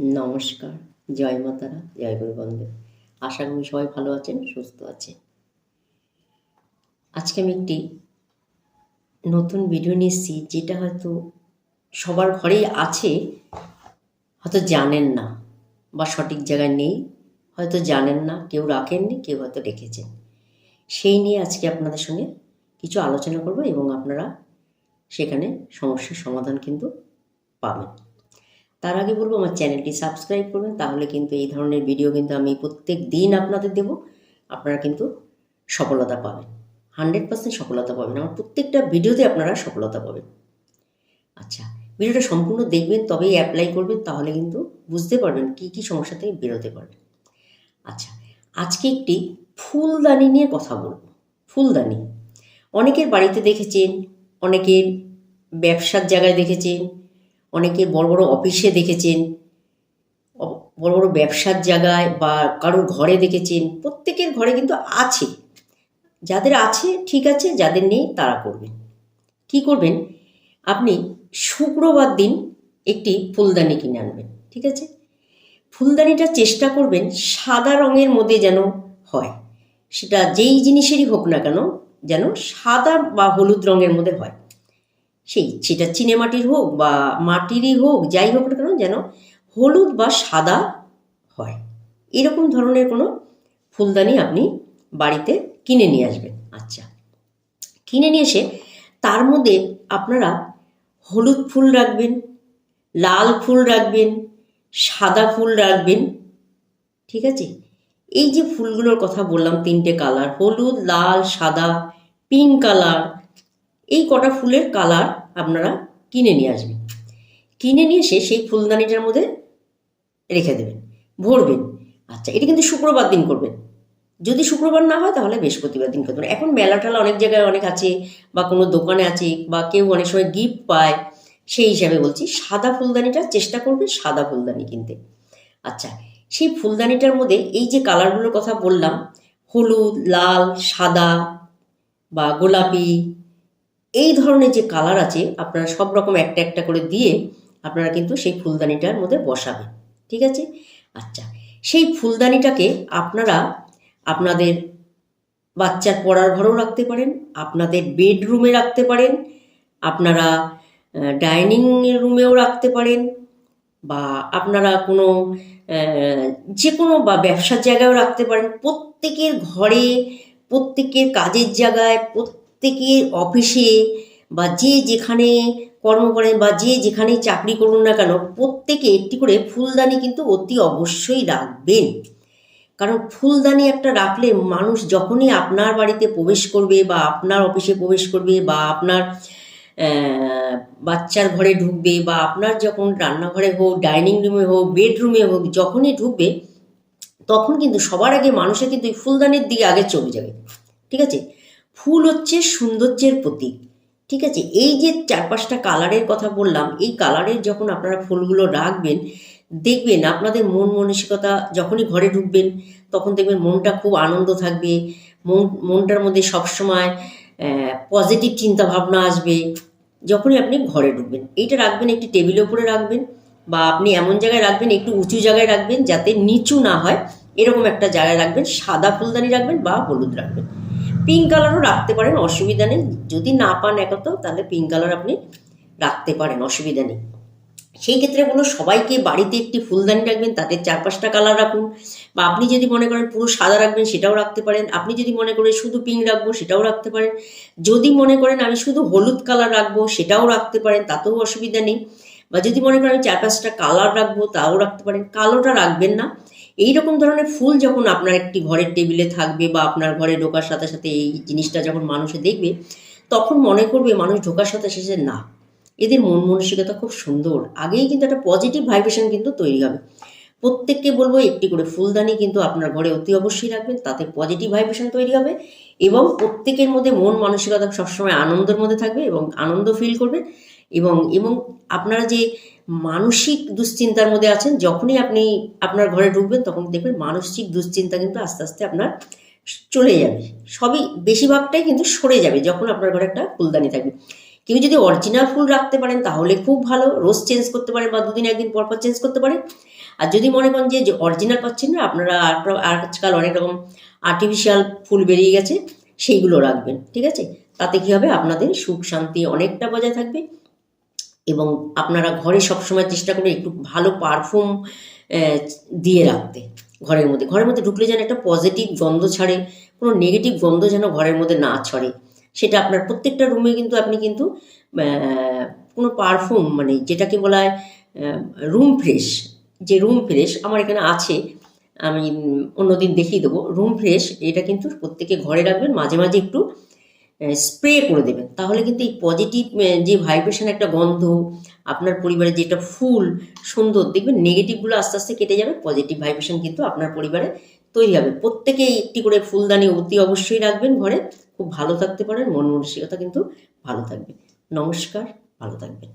নমস্কার, জয় মাতারা, জয় গুরু বন্দে আশা করি সবাই ভালো আছেন, সুস্থ আছেন। আজকে আমি একটি নতুন ভিডিও নিয়ে এসেছি, যেটা হয়তো সবার ঘরেই আছে, হয়তো জানেন না বা সঠিক জায়গায় নেই, হয়তো জানেন না, কেউ রাখেননি, কেউ হয়তো রেখেছেন। সেই নিয়ে আজকে আপনাদের সঙ্গে কিছু আলোচনা করব এবং আপনারা সেখানে সমস্যার সমাধান কিন্তু পাবেন। তার আগে বলব, আমার চ্যানেলটি সাবস্ক্রাইব করবেন, তাহলে কিন্তু এই ধরনের ভিডিও কিন্তু আমি প্রত্যেক দিন আপনাদের দেব। আপনারা কিন্তু সফলতা পাবেন। হান্ড্রেড পার্সেন্ট সফলতা পাবেন। আমার প্রত্যেকটা ভিডিওতে আপনারা সফলতা পাবেন। আচ্ছা ভিডিওটা সম্পূর্ণ দেখবেন, তবেই অ্যাপ্লাই করবেন, তাহলে কিন্তু বুঝতে পারবেন কি কি সমস্যা থেকে বেরোতে পারবেন আচ্ছা আজকে একটি ফুলদানি নিয়ে কথা বলব। ফুলদানি। অনেকের বাড়িতে দেখেছেন, অনেকের ব্যবসার জায়গায় দেখেছেন অনেকে বড় বড় অফিসে দেখেছেন বড় বড় ব্যবসার জায়গায় বা কারোর ঘরে দেখেছেন, প্রত্যেকের ঘরে কিন্তু আছে। যাদের আছে, ঠিক আছে, যাদের নেই, তারা করবেন। কি করবেন? আপনি শুক্রবার দিন একটি ফুলদানি কিনে আনবেন, ঠিক আছে? ফুলদানিটা চেষ্টা করবেন সাদা রঙের মধ্যে যেন হয়। সেটা যেই জিনিসেরই হোক না কেন, যেন সাদা বা হলুদ রঙের মধ্যে হয়। সেই সেটা চিনে মাটির হোক বা মাটিরই হোক, যাই হোক না কেন, যেন হলুদ বা সাদা হয়। এরকম ধরনের কোনো ফুলদানি আপনি বাড়িতে কিনে নিয়ে আসবেন। আচ্ছা কিনে নিয়ে এসে তার মধ্যে আপনারা হলুদ ফুল রাখবেন, লাল ফুল রাখবেন, সাদা ফুল রাখবেন, ঠিক আছে? এই যে ফুলগুলোর কথা বললাম, তিনটে কালার, হলুদ, লাল, সাদা, পিঙ্ক কালার, এই কটা ফুলের কালার আপনারা কিনে নিয়ে আসবেন। কিনে নিয়ে এসে সেই ফুলদানিটার মধ্যে রেখে দেবেন, ভরবেন। আচ্ছা এটা কিন্তু শুক্রবার দিন করবেন। যদি শুক্রবার না হয় তাহলে বৃহস্পতিবার দিন করবেন এখন মেলা অনেক জায়গায় অনেক আছে বা কোনো দোকানে আছে বা কেউ অনেক সময় গিফট পায়, সেই হিসাবে বলছি, সাদা ফুলদানিটা চেষ্টা করবে সাদা ফুলদানি কিনতে। আচ্ছা সেই ফুলদানিটার মধ্যে এই যে কালারগুলোর কথা বললাম, হলুদ, লাল, সাদা বা গোলাপি এই ধরনের যে কালার আছে, আপনারা সব রকম একটা একটা করে দিয়ে আপনারা কিন্তু সেই ফুলদানিটার মধ্যে বসাবেন। ঠিক আছে? আচ্ছা সেই ফুলদানিটাকে আপনারা আপনাদের বাচ্চার পড়ার ঘরেও রাখতে পারেন, আপনাদের বেডরুমে রাখতে পারেন, আপনারা ডাইনিং রুমেও রাখতে পারেন, বা আপনারা কোনো যে কোনো বা ব্যবসার জায়গায়ও রাখতে পারেন। প্রত্যেকের ঘরে, প্রত্যেকের কাজের জায়গায় প্রত্যেকের অফিসে বা যে যেখানে কর্ম করেন বা যে যেখানেই চাকরি করুন না কেন, প্রত্যেকে একটি করে ফুলদানি কিন্তু অতি অবশ্যই রাখবেন। কারণ ফুলদানি একটা রাখলে মানুষ যখনই আপনার বাড়িতে প্রবেশ করবে বা আপনার অফিসে প্রবেশ করবে বা আপনার বাচ্চার ঘরে ঢুকবে বা আপনার যখন রান্নাঘরে হোক, ডাইনিং রুমে হোক, বেডরুমে হোক, যখনই ঢুকবে, তখন কিন্তু সবার আগে মানুষের কিন্তু ফুলদানির দিকে আগে চলে যাবে। ঠিক আছে? ফুল হচ্ছে সৌন্দর্যের প্রতীক, ঠিক আছে? এই যে চার পাঁচটা কালারের কথা বললাম, এই কালারের যখন আপনারা ফুলগুলো রাখবেন, দেখবেন আপনাদের মন মানসিকতা যখনই ঘরে ঢুকবেন, তখন দেখবেন মনটা খুব আনন্দ থাকবে, মন, মনটার মধ্যে সবসময় পজিটিভ চিন্তা ভাবনা আসবে, যখনই আপনি ঘরে ঢুকবেন। এইটা রাখবেন, একটি টেবিলের উপরে রাখবেন, বা আপনি এমন জায়গায় রাখবেন, একটু উঁচু জায়গায় রাখবেন, যাতে নিচু না হয়, এরকম একটা জায়গায় রাখবেন, সাদা ফুলদানি রাখবেন, বা হলুদ রাখবেন। পিঙ্ক কালারও রাখতে পারেন, অসুবিধা নেই। যদি না পান একত তাহলে পিঙ্ক কালার আপনি রাখতে পারেন, অসুবিধা নেই। সেই ক্ষেত্রে বলো সবাইকে বাড়িতে একটি ফুলদানি রাখবেন তাতে চার পাঁচটা কালার রাখুন। বা আপনি যদি মনে করেন পুরো সাদা রাখবেন, সেটাও রাখতে পারেন। আপনি যদি মনে করেন শুধু পিঙ্ক রাখব, সেটাও রাখতে পারেন। যদি মনে করেন আমি শুধু হলুদ কালার রাখব, সেটাও রাখতে পারেন, তাতেও অসুবিধা নেই। বা যদি মনে করেন আমি চার পাঁচটা কালার রাখব, তাও রাখতে পারেন। কালোটা রাখবেন না। এই রকম ধরনের ফুল যখন আপনার একটি ঘরের টেবিলে থাকবে বা আপনার ঘরে ঢোকার সাথে সাথে এই জিনিসটা যখন মানুষে দেখবে, তখন মনে করবে মানুষ ঢোকার সাথে শেষে না, এদের মন মানসিকতা খুব সুন্দর। আগেই কিন্তু একটা পজিটিভ ভাইব্রেশন কিন্তু তৈরি হবে। প্রত্যেককে বলব একটি করে ফুলদানি কিন্তু আপনার ঘরে অতি অবশ্যই রাখবেন, তাতে পজিটিভ ভাইব্রেশন তৈরি হবে এবং প্রত্যেকের মধ্যে মন মানসিকতা সবসময় আনন্দের মধ্যে থাকবে এবং আনন্দ ফিল করবেন এবং এবং আপনারা যে মানসিক দুশ্চিন্তার মধ্যে আছেন, যখনই আপনি আপনার ঘরে ঢুকবেন, তখন দেখবেন মানসিক দুশ্চিন্তা কিন্তু আস্তে আস্তে আপনার চলে যাবে। সবই বেশিরভাগটাই কিন্তু সরে যাবে যখন আপনার ঘরে একটা ফুলদানি থাকবে। কেউ যদি অরিজিনাল ফুল রাখতে পারেন, তাহলে খুব ভালো। রোজ চেঞ্জ করতে পারেন বা দুদিন একদিন পর পর চেঞ্জ করতে পারেন। আর যদি মনে করেন যে অরিজিনাল পাচ্ছেন না, আপনারা আজকাল অনেক রকম আর্টিফিশিয়াল ফুল বেরিয়ে গেছে, সেইগুলো রাখবেন, ঠিক আছে? তাতে কী হবে? আপনাদের সুখ শান্তি অনেকটা বজায় থাকবে। এবং আপনারা ঘরে সবসময় চেষ্টা করবেন একটু ভালো পারফিউম দিয়ে রাখতে ঘরের মধ্যে। ঘরের মধ্যে ঢুকলে যেন একটা পজিটিভ গন্ধ ছাড়ে, কোনো নেগেটিভ গন্ধ যেন ঘরের মধ্যে না ছড়ে। সেটা আপনার প্রত্যেকটা রুমে কিন্তু আপনি কিন্তু কোনো পারফিউম মানে যেটাকে বলা হয় রুম ফ্রেশ যে রুম ফ্রেশ আমার এখানে আছে, আমি অন্যদিন দেখিয়ে দেবো। রুম ফ্রেশ এটা কিন্তু প্রত্যেকে ঘরে রাখবেন। মাঝে মাঝে একটু স্প্রে করে দেবেন। তাহলে কিন্তু এই পজিটিভ যে ভাইব্রেশন একটা গন্ধ, আপনার পরিবারে যেটা ফুল সুন্দর, দেখবেন নেগেটিভগুলো আস্তে আস্তে কেটে যাবে পজিটিভ ভাইব্রেশন কিন্তু আপনার পরিবারে তৈরি হবে। প্রত্যেকেই একটি করে ফুলদানি অতি অবশ্যই রাখবেন ঘরে। খুব ভালো থাকতে পারেন, মন মানসিকতা কিন্তু ভালো থাকবে। নমস্কার, ভালো থাকবেন।